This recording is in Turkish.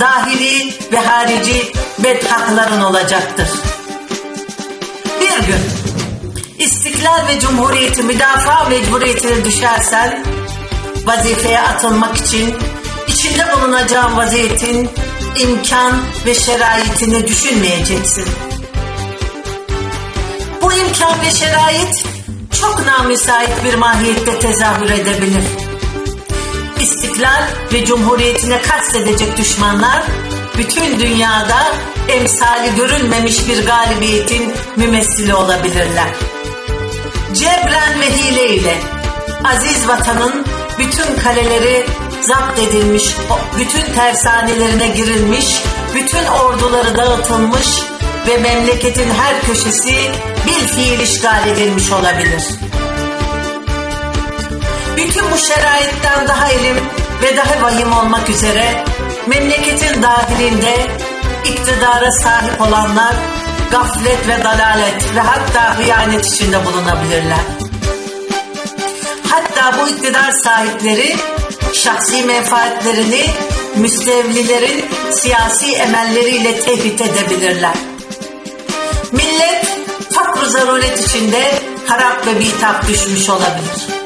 dahili ve harici bedhakların olacaktır. Bir gün istiklal ve cumhuriyeti müdafaa mecburiyetine düşersen vazifeye atılmak için içinde bulunacağın vaziyetin imkan ve şeraitini düşünmeyeceksin. Bu imkan ve şerait çok namüsait bir mahiyette tezahür edebilir. İstiklal ve cumhuriyetine kastedecek düşmanlar bütün dünyada emsali görülmemiş bir galibiyetin mümessili olabilirler. Cebren ve hile ile aziz vatanın bütün kaleleri zapt edilmiş, bütün tersanelerine girilmiş, bütün orduları dağıtılmış ve memleketin her köşesi bir fiil işgal edilmiş olabilir. Bütün bu şeraitten daha elim ve daha vahim olmak üzere memleketin dahilinde iktidara sahip olanlar gaflet ve dalalet ve hatta hıyanet içinde bulunabilirler. Hatta bu iktidar sahipleri şahsi menfaatlerini müstevlilerin siyasi emelleriyle tehdit edebilirler. Millet fakr zaruret içinde harap ve bitap düşmüş olabilir.